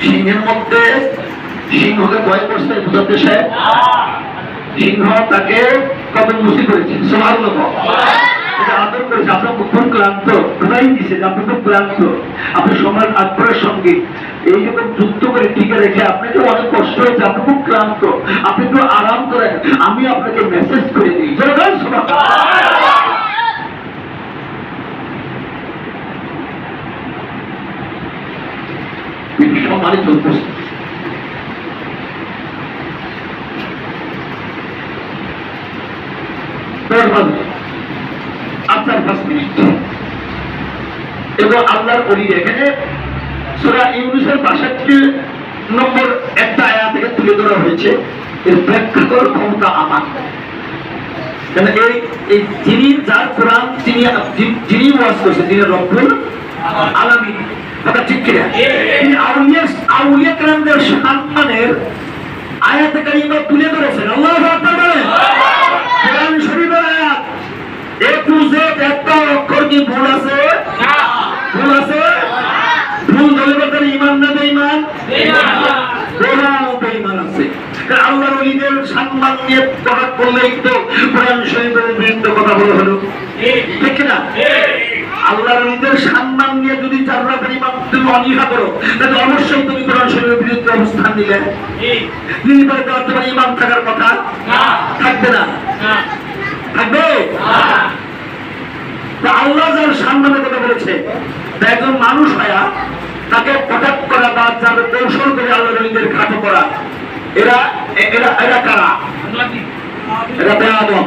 সিংহের মধ্যে সিংহকে ভয় করছে সাহেব? সিংহ তাকে কবে মুসি করেছে। লোক ক্লান্ত। আপনি খুব ক্লান্ত। আপনি সঙ্গে করে রেখে আপনাকে অনেক কষ্ট হয়েছে, আপনি খুব ক্লান্ত। আপনি একটু আরাম করেন। আমি আপনাকে মেসেজ করে দিই। সম্মানিত উপস্থিত আপনার এবং এখানে নম্বর একটা আয়া থেকে তুলে ধরা হয়েছে। এর ব্যাখ্যা করার ক্ষমতা আমার। এই যিনি যার তিনি যিনি- ওয়াজ করছেন, তিনি কথা ঠিক কিনা? তিনি আউলিয়া আউলিয়া কেরামদের সম্মানের আয়াতে কথা বলা হলো। ঠিক না আল্লাহর ওলিদের সম্মান নিয়ে যদি চাররা পরিমাণ তুমি অনীহা করো তাহলে অবশ্যই তুমি কোরআন শরীফের বিরুদ্ধে অবস্থান নিলে। নির্ভর করার তোমার ইমান থাকার কথা থাকবে না। থাকবে? তো আল্লাহ যার সম্মানের কথা বলেছে তা একজন মানুষ হয়া তাকে কটাক্ট করা বা যার কৌশল করে আল্লাহ নবীদের খাটো করা এরা এরা এরা কারা? এরা বেয়াদব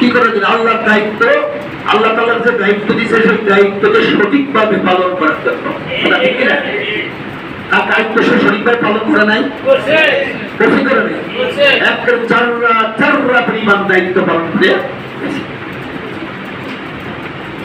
কি করে দিন আল্লাহর দায়িত্ব আল্লাহ তাআলার যে দায়িত্ব দিয়েছে সেই দায়িত্বকে সঠিকভাবে পালন করার জন্য। তার দায়িত্ব সে সঠিকভাবে পালন করে নাই? কঠিন করে নেই? একের চাররা চাররা পরিমাণ দায়িত্ব পালন করে।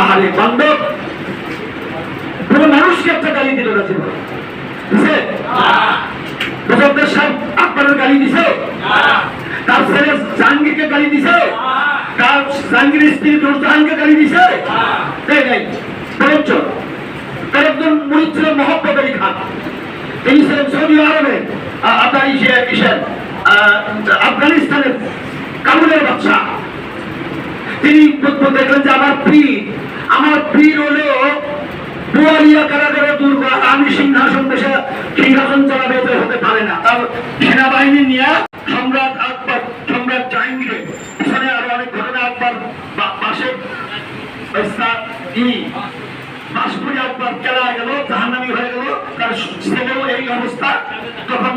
আহারে বান্ধব কোন মানুষকে একটা গালি দিল না জীবন। দিছে মুজফর সাহেব আকবরের গালি দিছে? আফগানিস্তানের কাবুলের বাচ্চা তিনি দেখলেন যে আমার পীর আমার পীর হলো বুয়ারিয়া কারাগারে দুর্গ আমি সিংহাসন দেশে সিংহাসন চালাবে হতে পারে না। তার সেনাবাহিনী নিয়ে সম্রাট আকবর সম্রাট জাহাঙ্গীর পিছনে আরও অনেক ঘটনা আকবর বা- পাশে ই বাসপুরি আকবর কেলা গেল জাহান্নামি হয়ে গেল তার ছেলেও এই অবস্থা তখন